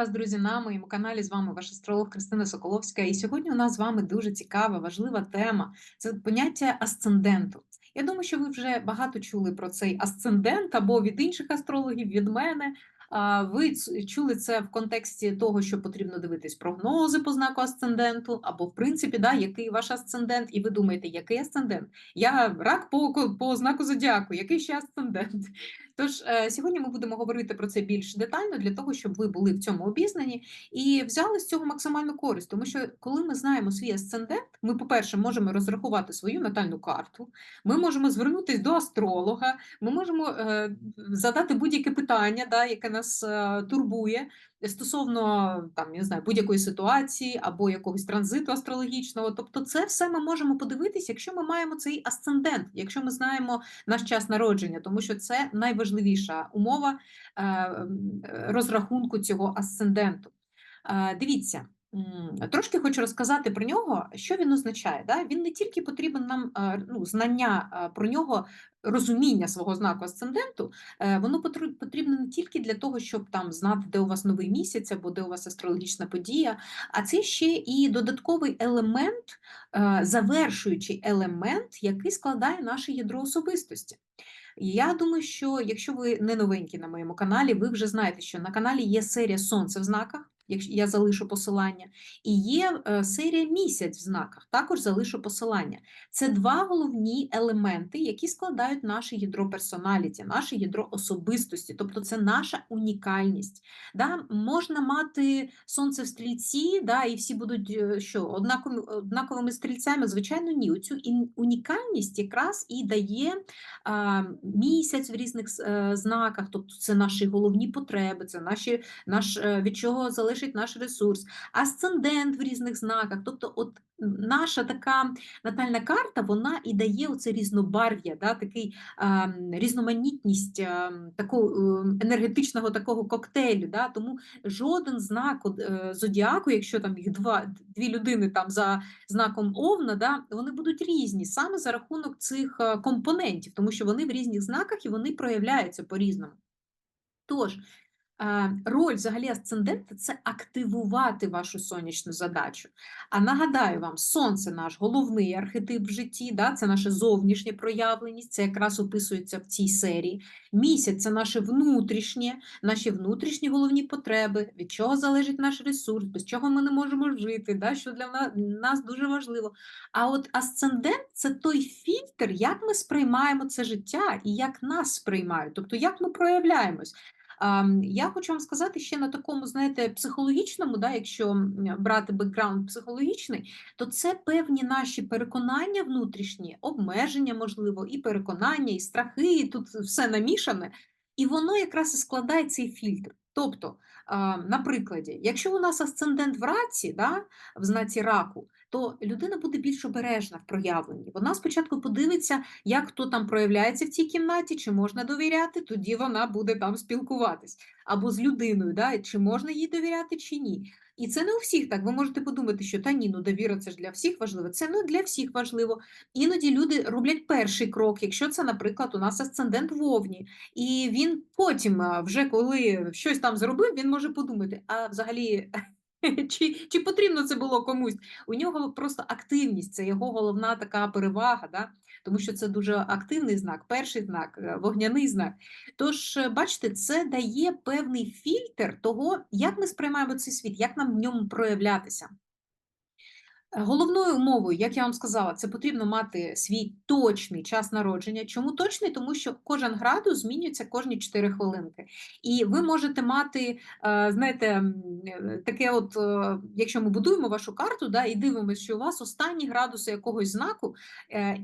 вас, друзі, на моєму каналі. З вами ваш астролог Кристина Соколовська. І сьогодні у нас з вами дуже цікава, важлива тема це поняття асценденту. Я думаю, що ви вже багато чули про цей асцендент або від інших астрологів, від мене. Ви чули це в контексті того, що потрібно дивитись прогнози по знаку асценденту, або в принципі, да, який ваш асцендент, і ви думаєте, який асцендент? Я рак по, по знаку зодіаку, який ще асцендент? Тож е, сьогодні ми будемо говорити про це більш детально для того, щоб ви були в цьому обізнані і взяли з цього максимальну користь. Тому що коли ми знаємо свій асцендент, ми, по-перше, можемо розрахувати свою натальну карту, ми можемо звернутися до астролога, ми можемо е, задати будь-яке питання, да, яке нас е, турбує. Стосовно там, я знаю, будь-якої ситуації або якогось транзиту астрологічного, тобто це все ми можемо подивитися, якщо ми маємо цей асцендент, якщо ми знаємо наш час народження, тому що це найважливіша умова е, розрахунку цього асценденту. Е, Дивіться, трошки хочу розказати про нього, що він означає. Да? Він не тільки потрібен нам е, ну, знання е, про нього, розуміння свого знаку асценденту, е, воно потрібно не тільки для того, щоб там знати, де у вас новий місяць або де у вас астрологічна подія, а це ще і додатковий елемент, завершуючий елемент, який складає наше ядро особистості. Я думаю, що якщо ви не новенькі на моєму каналі, ви вже знаєте, що на каналі є серія Сонце в знаках, я залишу посилання, і є е, серія місяць в знаках, також залишу посилання. Це два головні елементи, які складають наше ядро персоналіті, наше ядро особистості, тобто це наша унікальність. Да? Можна мати сонце в стрільці, да, і всі будуть е, що, однаковими, стрільцями? Звичайно, ні. Оцю унікальність якраз і дає а, місяць в різних с- е, знаках, тобто це наші головні потреби, це наші, наш, від чого залежить наш ресурс, асцендент в різних знаках. Тобто, от наша така натальна карта, вона і дає оце різнобарв'я, да, такий м, різноманітність м, такого е, енергетичного такого коктейлю. Да, тому жоден знак е, зодіаку, якщо там їх два, дві людини там за знаком Овна, да, вони будуть різні саме за рахунок цих е, компонентів, тому що вони в різних знаках і вони проявляються по-різному. Тож, е, роль взагалі асцендента це активувати вашу сонячну задачу. А нагадаю вам, сонце наш головний архетип в житті, да, це наше зовнішнє проявленість, це якраз описується в цій серії. Місяць це наше внутрішнє, наші внутрішні головні потреби, від чого залежить наш ресурс, без чого ми не можемо жити, да, що для нас дуже важливо. А от асцендент це той фільтр, як ми сприймаємо це життя і як нас сприймають, тобто як ми проявляємось. Я хочу вам сказати ще на такому, знаєте, психологічному, да, якщо брати бекграунд психологічний, то це певні наші переконання внутрішні, обмеження, можливо, і переконання, і страхи, і тут все намішане. І воно якраз і складає цей фільтр. Тобто, а, на прикладі, якщо у нас асцендент в раці, да, в знаці раку, то людина буде більш обережна в проявленні. Вона спочатку подивиться, як хто там проявляється в цій кімнаті, чи можна довіряти, тоді вона буде там спілкуватись. Або з людиною, да, чи можна їй довіряти, чи ні. І це не у всіх так. Ви можете подумати, що та ні, ну довіра це ж для всіх важливо. Це не для всіх важливо. Іноді люди роблять перший крок, якщо це, наприклад, у нас асцендент вовні, і він потім, вже коли щось там зробив, він може подумати, а взагалі. Чи, чи потрібно це було комусь? У нього просто активність, це його головна така перевага, да? тому що це дуже активний знак, перший знак, е, вогняний знак. Тож, е, бачите, це дає певний фільтр того, як ми сприймаємо цей світ, як нам в ньому проявлятися. Головною умовою, як я вам сказала, це потрібно мати свій точний час народження. Чому точний? Тому що кожен градус змінюється кожні 4 хвилинки. І ви можете мати, е, знаєте, е, таке, от, е, якщо ми будуємо вашу карту, да, і дивимося, що у вас останні градуси якогось знаку,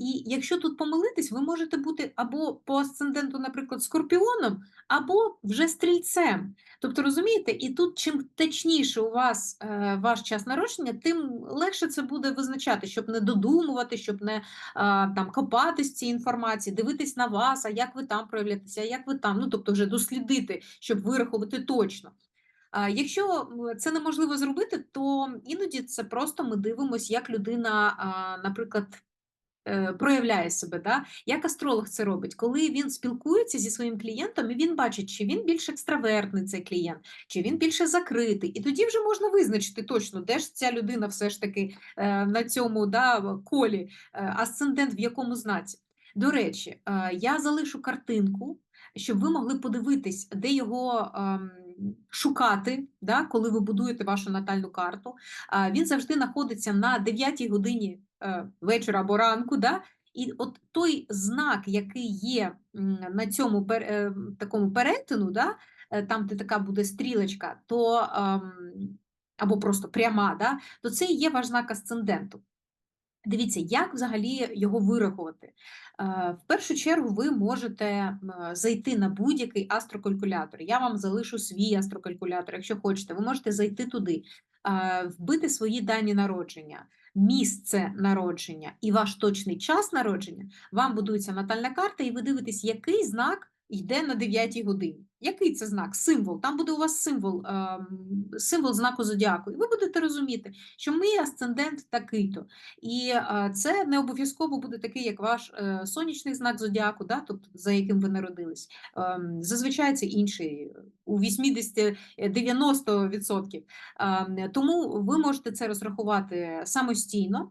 і якщо тут помилитись, ви можете бути або по асценденту, наприклад, скорпіоном, або вже стрільцем. Тобто, розумієте, і тут чим точніше у вас ваш час народження, тим легше це буде визначати, щоб не додумувати, щоб не а, там копатись цій інформації, дивитись на вас, а як ви там проявляєтеся, а як ви там, ну тобто вже дослідити, щоб вирахувати точно. Якщо це неможливо зробити, то іноді це просто ми дивимося, як людина, наприклад, проявляє себе, да? Як астролог це робить? Коли він спілкується зі своїм клієнтом, і він бачить, чи він більш екстравертний цей клієнт, чи він більше закритий. І тоді вже можна визначити точно, де ж ця людина все ж таки е, на цьому да, колі, е, асцендент в якому знаці. До речі, е, я залишу картинку, щоб ви могли подивитись, де його ем, шукати, да, коли ви будуєте вашу натальну карту. Е, Він завжди знаходиться на 9 годині е, вечора або ранку. Да? І от той знак, який є на цьому пер- е, такому перетину, да, е, там, де така буде стрілочка, то ем, або просто пряма, да, то це і є ваш знак асценденту. Дивіться, як взагалі його вирахувати. Е, В першу чергу ви можете зайти на будь-який астрокалькулятор. Я вам залишу свій астрокалькулятор, якщо хочете, ви можете зайти туди, е, вбити свої дані народження, місце народження і ваш точний час народження. Вам будується натальна карта, і ви дивитесь, який знак йде на 9 годині. Який це знак? Символ. Там буде у вас символ, ем, символ знаку зодіаку. І ви будете розуміти, що мій асцендент такий-то. І е, це не обов'язково буде такий, як ваш е, сонячний знак зодіаку, да, тобто за яким ви народились. Зазвичай це інший у 80-90%. Ем, Тому ви можете це розрахувати самостійно.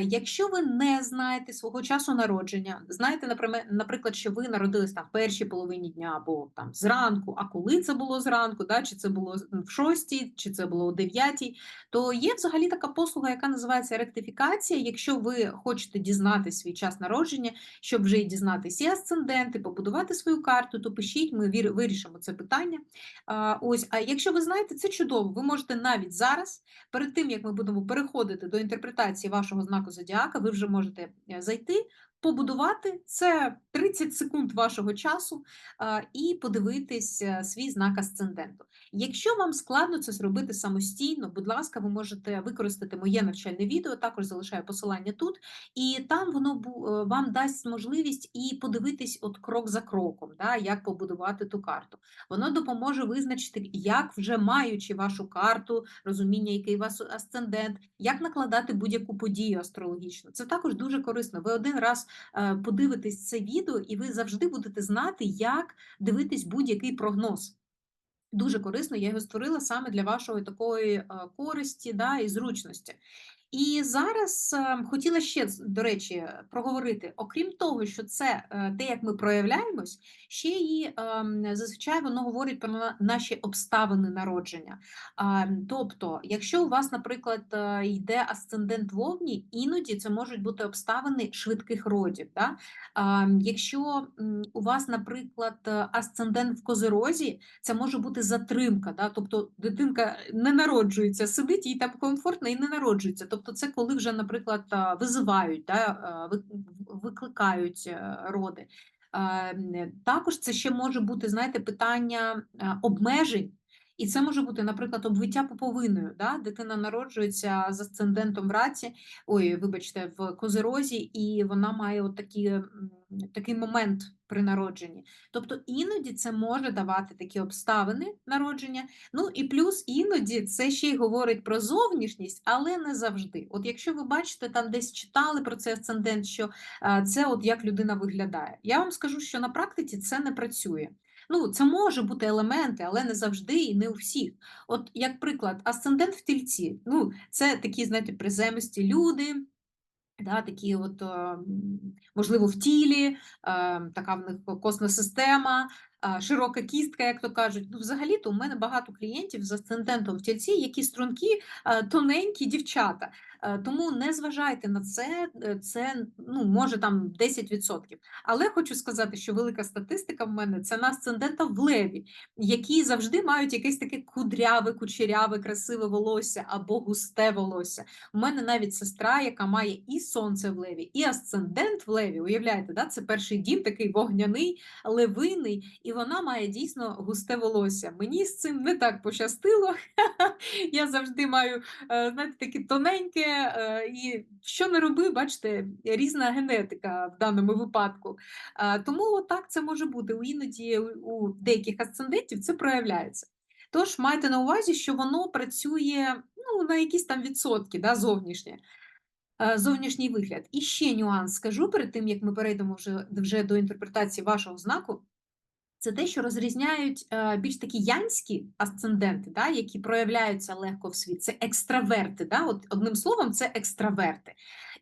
Якщо ви не знаєте свого часу народження, знаєте, наприклад, що ви народились там в першій половині дня або там зранку, а коли це було зранку, да, чи це було в шостій, чи це було о дев'ятій, то є взагалі така послуга, яка називається ректифікація. Якщо ви хочете дізнати свій час народження, щоб вже і дізнатися асценденти, побудувати свою карту, то пишіть, ми вирішимо це питання. А, ось, а якщо ви знаєте, це чудово. Ви можете навіть зараз, перед тим як ми будемо переходити до інтерпретації вашого знаку зодіака, ви вже можете е, зайти. Побудувати це 30 секунд вашого часу і подивитись е, свій знак асценденту. Якщо вам складно це зробити самостійно, будь ласка, ви можете використати моє навчальне відео, також залишаю посилання тут, і там воно е, вам дасть можливість і подивитись от крок за кроком, да, як побудувати ту карту. Воно допоможе визначити, як вже маючи вашу карту, розуміння, який у вас асцендент, як накладати будь-яку подію астрологічну. Це також дуже корисно. Ви один раз подивитесь це відео, і ви завжди будете знати, як дивитись будь-який прогноз. Дуже корисно, я його створила саме для вашої такої е, користі да, і зручності. І зараз е, хотіла ще, до речі, проговорити, окрім того, що це е, те, як ми проявляємось, ще й ем, зазвичай воно говорить про наші обставини народження. Тобто, якщо у вас, наприклад, е, йде асцендент вовні, іноді це можуть бути обставини швидких родів. Да? Якщо у вас, наприклад, е, асцендент в козирозі, це може бути затримка, да? тобто дитинка не народжується, сидить їй там комфортно і не народжується. Тобто, це коли вже, наприклад, визивають, да? в- викликають е, роди. Також це ще може бути, знаєте, питання е, обмежень. І це може бути, наприклад, обвиття пуповиною. Да? Дитина народжується з асцендентом в раці, ой, вибачте, в козирозі, і вона має от такі, такий момент при народженні. Тобто іноді це може давати такі обставини народження. Ну і плюс іноді це ще й говорить про зовнішність, але не завжди. От якщо ви бачите, там десь читали про цей асцендент, що а, це от як людина виглядає. Я вам скажу, що на практиці це не працює. Ну, це може бути елементи, але не завжди і не у всіх. От, як приклад, асцендент в тільці. Ну, це такі, знаєте, приземисті люди, Да, такі от, е, можливо, в тілі, е, така в них косна система, широка кістка, як то кажуть. Ну, взагалі-то у мене багато клієнтів з асцендентом в тільці, які стрункі, тоненькі дівчата. Е, Тому не зважайте на це, е, це ну, може там 10%. Але хочу сказати, що велика статистика в мене це на асцендента в леві, які завжди мають якесь таке кудряве, кучеряве, красиве волосся або густе волосся. У мене навіть сестра, яка має і сонце в леві, і асцендент в леві. Уявляєте, да? це перший дім, такий вогняний, левиний, і вона має дійсно густе волосся. Мені з цим не так пощастило. Я завжди маю, е, знаєте, таке тоненьке, е, і що не роби, бачите, різна генетика в даному випадку. Е, Тому отак це може бути. У Іноді у деяких асцендентів це проявляється. Тож майте на увазі, що воно працює ну, на якісь там відсотки да, зовнішнє. зовнішній вигляд. І ще нюанс скажу перед тим, як ми перейдемо вже, вже до інтерпретації вашого знаку. Це те, що розрізняють е, більш такі янські асценденти, да, які проявляються легко в світ. Це екстраверти. Да? От, Одним словом, це екстраверти.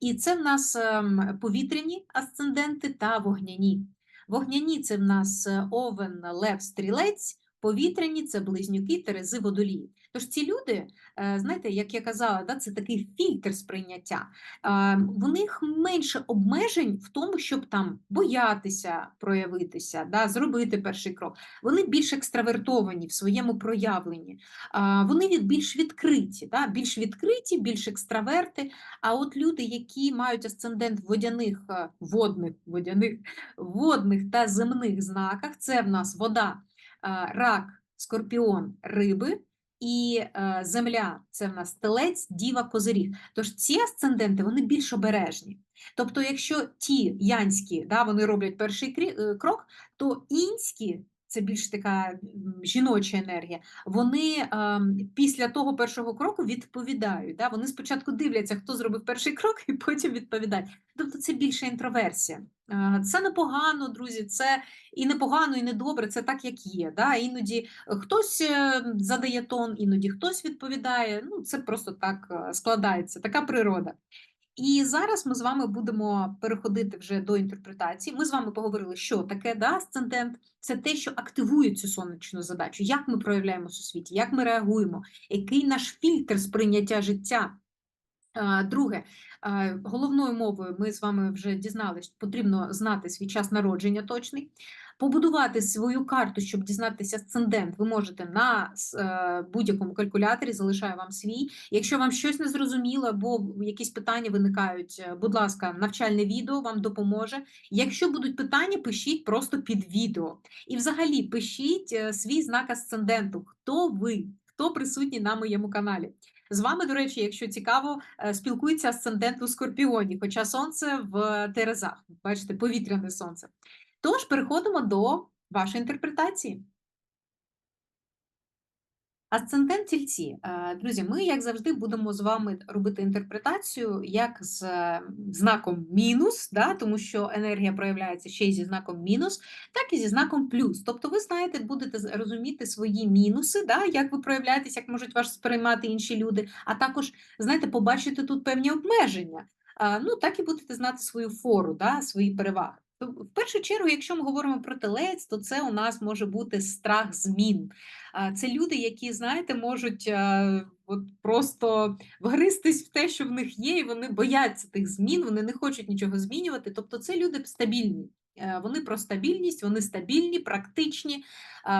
І це в нас ем, повітряні асценденти та вогняні. Вогняні це в нас е, овен, лев, стрілець, повітряні це близнюки, терези, водолії. Тож ці люди, е, знаєте, як я казала, да, це такий фільтр сприйняття. В них менше обмежень в тому, щоб там боятися проявитися, да, зробити перший крок. Вони більш екстравертовані в своєму проявленні, вони більш відкриті, да, більш відкриті, більш екстраверти. А от люди, які мають асцендент водяних, е, водних, водяних, водних та земних знаках, це в нас вода, рак, скорпіон, риби і е, земля це в нас телець, діва, козиріг. Тож ці асценденти вони більш обережні. Тобто, якщо ті янські да, вони роблять перший е, крок, то інські це більш така жіноча енергія. Вони е, після того першого кроку відповідають. Да? Вони спочатку дивляться, хто зробив перший крок, і потім відповідають. Тобто це більша інтроверсія. Е, це непогано, друзі. Це і непогано, і недобре. Це так, як є. Да? Іноді хтось е, задає тон, іноді хтось відповідає. Ну, це просто так е, складається, така природа. І зараз ми з вами будемо переходити вже до інтерпретації. Ми з вами поговорили, що таке да, асцендент. Це те, що активує цю сонячну задачу, як ми проявляємося у світі, як ми реагуємо, який наш фільтр сприйняття життя. Друге, головною мовою ми з вами вже дізналися, потрібно знати свій час народження точний. Побудувати свою карту, щоб дізнатися асцендент, ви можете на е, будь-якому калькуляторі, залишаю вам свій. Якщо вам щось не зрозуміло, або якісь питання виникають, е, будь ласка, навчальне відео вам допоможе. Якщо будуть питання, пишіть просто під відео. І взагалі пишіть е, свій знак асценденту, хто ви, хто присутній на моєму каналі. З вами, до речі, якщо цікаво, спілкується асцендент у Скорпіоні, хоча сонце в Терезах, бачите, повітряне сонце. Тож переходимо до вашої інтерпретації. Асцендент тільці. Е, друзі, ми, як завжди, будемо з вами робити інтерпретацію як з знаком мінус, да, тому що енергія проявляється ще й зі знаком мінус, так і зі знаком плюс. Тобто, ви знаєте, будете розуміти свої мінуси, да, як ви проявляєтесь, як можуть вас сприймати інші люди, а також, знаєте, побачити тут певні обмеження. Е, ну, так і будете знати свою фору, да, свої переваги. В першу чергу, якщо ми говоримо про телець, то це у нас може бути страх змін. Це люди, які, знаєте, можуть от просто вгристись в те, що в них є, і вони бояться тих змін, вони не хочуть нічого змінювати. Тобто, це люди стабільні. Е, вони про стабільність, вони стабільні, практичні.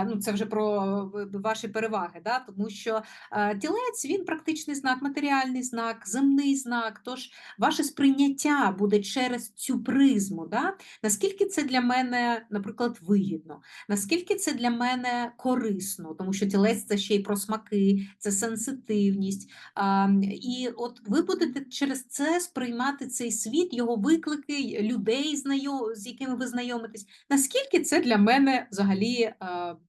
Ну, Це вже про ваші переваги, да? тому що тілець він практичний знак, матеріальний знак, земний знак. Тож ваше сприйняття буде через цю призму. Да? Наскільки це для мене, наприклад, вигідно, наскільки це для мене корисно, тому що тілець це ще й про смаки, це сенситивність. І от ви будете через це сприймати цей світ, його виклики, людей, з якими ви знайомитесь, наскільки це для мене взагалі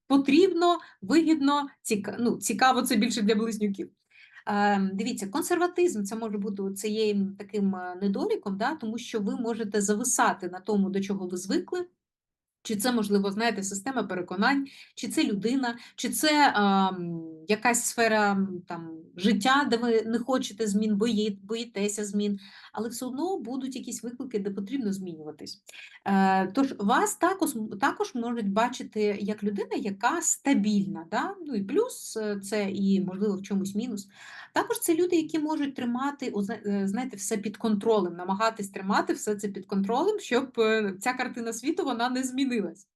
потрібно, вигідно, цікаво, ну, цікаво це більше для близнюків. Е, дивіться, консерватизм це може бути цією таким е, недоліком, да, тому що ви можете зависати на тому, до чого ви звикли. Чи це, можливо, знаєте, система переконань, чи це людина, чи це а, якась сфера там, життя, де ви не хочете змін, бої, боїтеся змін, але все одно будуть якісь виклики, де потрібно змінюватись. Е, Тож вас також також можуть бачити як людина, яка стабільна. Да? Ну і плюс е, це і, можливо, в чомусь мінус. Також це люди, які можуть тримати е, знаєте, все під контролем, намагатись тримати все це під контролем, щоб е, ця картина світу вона не змінилась.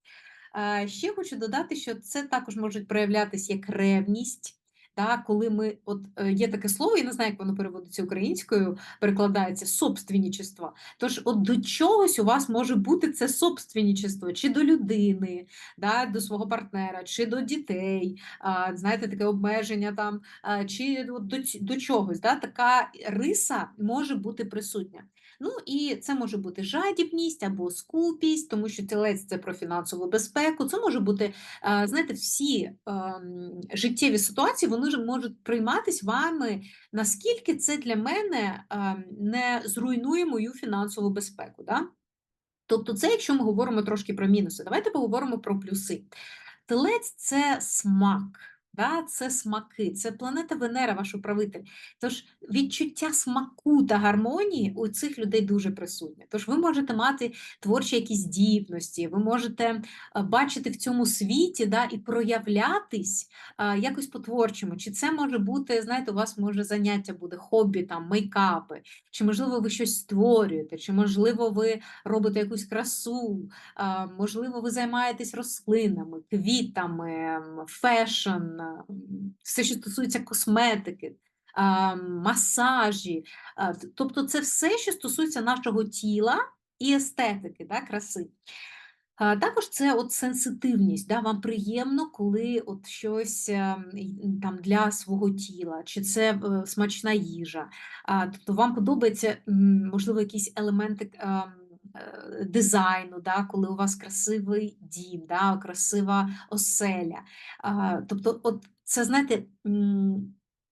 Ще хочу додати, що це також може проявлятися як ревність. Так, коли ми от е, є таке слово, я не знаю, як воно переводиться українською, перекладається собственничество. Тож, от до чогось у вас може бути це собственничество, чи до людини, да, до свого партнера, чи до дітей, а, знаєте, таке обмеження там, а, чи от до до чогось. Да, Така риса може бути присутня. Ну і це може бути жадібність або скупість, тому що тілець це про фінансову безпеку. Це може бути, е, знаєте, всі ем, життєві ситуації вони можуть прийматись вами, наскільки це для мене ем, не зруйнує мою фінансову безпеку. Да? Тобто, це якщо ми говоримо трошки про мінуси. Давайте поговоримо про плюси. Телець це смак, да? це смаки, це планета Венера, ваш управитель. Тож відчуття смаку та гармонії у цих людей дуже присутнє. Тож ви можете мати творчі якісь здібності, ви можете е, бачити в цьому світі да, і проявлятись а, якось по-творчому. Чи це може бути, знаєте, у вас може заняття буде хобі, там, мейкапи, чи, можливо, ви щось створюєте, чи, можливо, ви робите якусь красу, а, можливо, ви займаєтесь рослинами, квітами, фешн, все, що стосується косметики, масажі. Тобто, це все, що стосується нашого тіла і естетики, да, краси. Також це от сенситивність, да, вам приємно, коли от щось там для свого тіла, чи це е, смачна їжа, тобто вам подобається, можливо, якісь елементи ем, е, дизайну, да, коли у вас красивий дім, да, красива оселя. Тобто, от це знаєте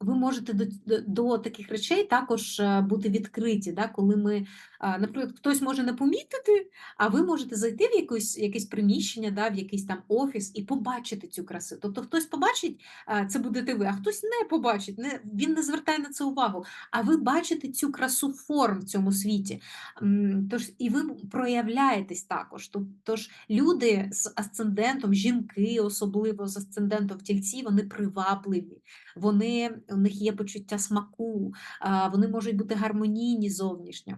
ви можете до до таких речей також е, бути відкриті, да? коли ми, наприклад, хтось може не помітити, а ви можете зайти в якусь, якесь приміщення, да, в якийсь там офіс і побачити цю красу. Тобто хтось побачить, це будете ви, а хтось не побачить, не, він не звертає на це увагу. А ви бачите цю красу форм в цьому світі. Тож І ви проявляєтесь також. Тож люди з асцендентом, жінки, особливо з асцендентом в тільці, вони привабливі, вони у них є почуття смаку, вони можуть бути гармонійні зовнішньо.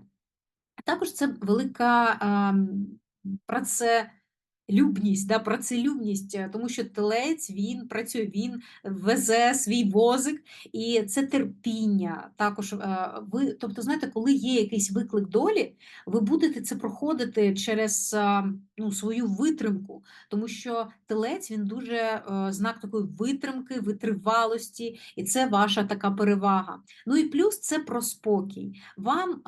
Також це велика праце. Любність, да, працелюбність, е, тому що телець він працює, він везе свій возик, і це терпіння. Також е, ви, тобто, знаєте, коли є якийсь виклик долі, ви будете це проходити через е, ну, свою витримку, тому що телець він дуже знак такої витримки, витривалості, і це ваша така перевага. Ну і плюс це про спокій. Вам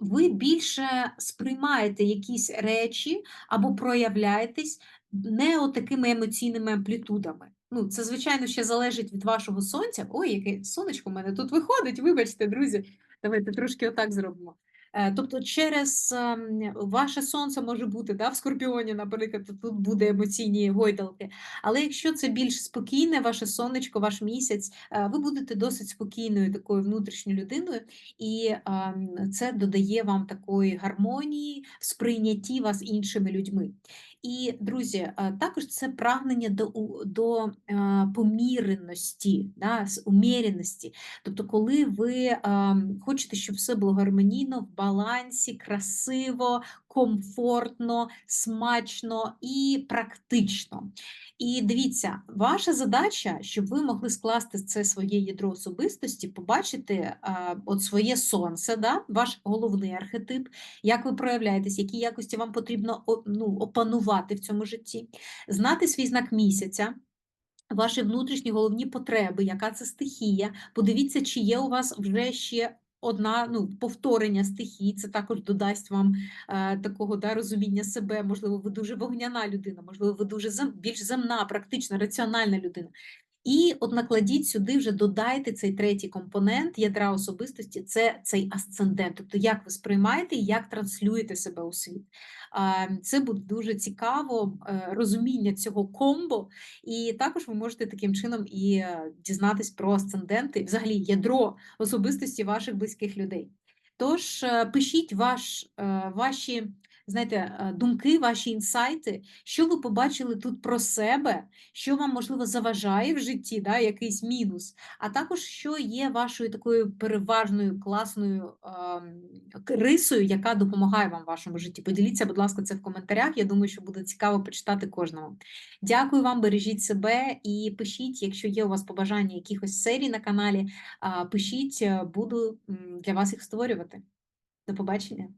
ви більше сприймаєте якісь речі або проявляєтесь не отакими емоційними амплітудами. Ну, Це, звичайно, ще залежить від вашого сонця. Ой, яке сонечко в мене тут виходить, вибачте, друзі. Давайте трошки отак зробимо. Е, тобто, через ем, ваше сонце може бути да, в скорпіоні, наприклад, тут буде емоційні гойдалки. Але якщо це більш спокійне, ваше сонечко, ваш місяць, е, ви будете досить спокійною такою внутрішньою людиною, і ем, це додає вам такої гармонії в сприйнятті вас іншими людьми. І, друзі, також це прагнення до до поміреності, да, уміреності. Тобто, коли ви хочете, щоб все було гармонійно, в балансі, красиво, комфортно, смачно і практично. І дивіться, ваша задача, щоб ви могли скласти це своє ядро особистості, побачити а, от своє сонце, да? ваш головний архетип, як ви проявляєтесь, які якості вам потрібно ну, опанувати в цьому житті, знати свій знак місяця. Ваші внутрішні головні потреби, яка це стихія. Подивіться, чи є у вас вже ще одна ну, повторення стихій, це також додасть вам е, такого да, розуміння себе. Можливо, ви дуже вогняна людина, можливо, ви дуже зем, більш земна, практична, раціональна людина. І от накладіть сюди, вже додайте цей третій компонент ядра особистості це цей асцендент. Тобто, як ви сприймаєте і як транслюєте себе у світ. Це буде дуже цікаво е, розуміння цього комбо, і також ви можете таким чином і е, дізнатись про асценденти, взагалі ядро особистості ваших близьких людей. Тож е, пишіть ваш, ваші знаєте, е, думки, ваші інсайти, що ви побачили тут про себе, що вам, можливо, заважає в житті, да, якийсь мінус, а також що є вашою такою переважною класною е, рисою, яка допомагає вам в вашому житті. Поділіться, будь ласка, це в коментарях. Я думаю, що буде цікаво почитати кожному. Дякую вам, бережіть себе і пишіть, якщо є у вас побажання якихось серій на каналі, пишіть, е, буду для вас їх створювати. До побачення.